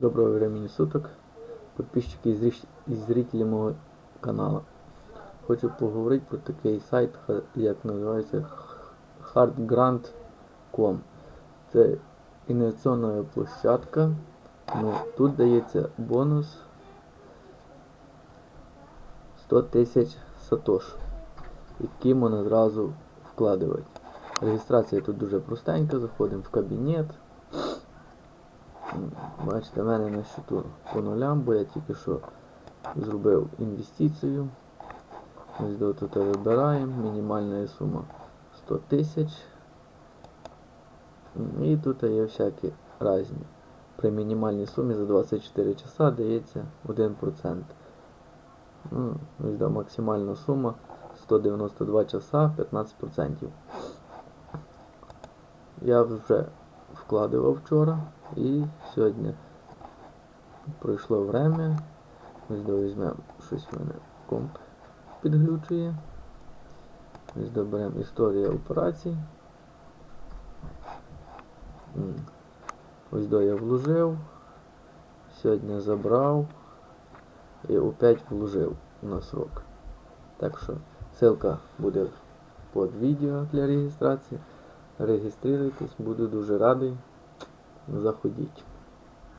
Доброго времени суток, подписчики і зрителі мого каналу. Хочу поговорити про такий сайт, як називається hardgrant.com. Це інноваційна площадка. Ну, тут дається бонус 100 тисяч сатош, які можна зразу вкладувати. Реєстрація тут дуже простенька, заходимо в кабінет. Бачите, в мене на счету по нулям, бо я тільки що зробив інвестицію. Ось до тут вибираємо, мінімальна сума 100 тисяч. І тут є всякі різні. При мінімальній сумі за 24 часа дається 1%. Ну, ось до максимальна сума 192 часа 15%. Я вже вкладував вчора і сьогодні пройшло время. До візьмемо щось в мене комп підглючує. Ось доберемо історія операцій. Ось до я вложив. Сьогодні забрав і опять вложив на срок. Так що ссылка буде під відео для реєстрації. Реєструйтесь, буду дуже радий заходіть.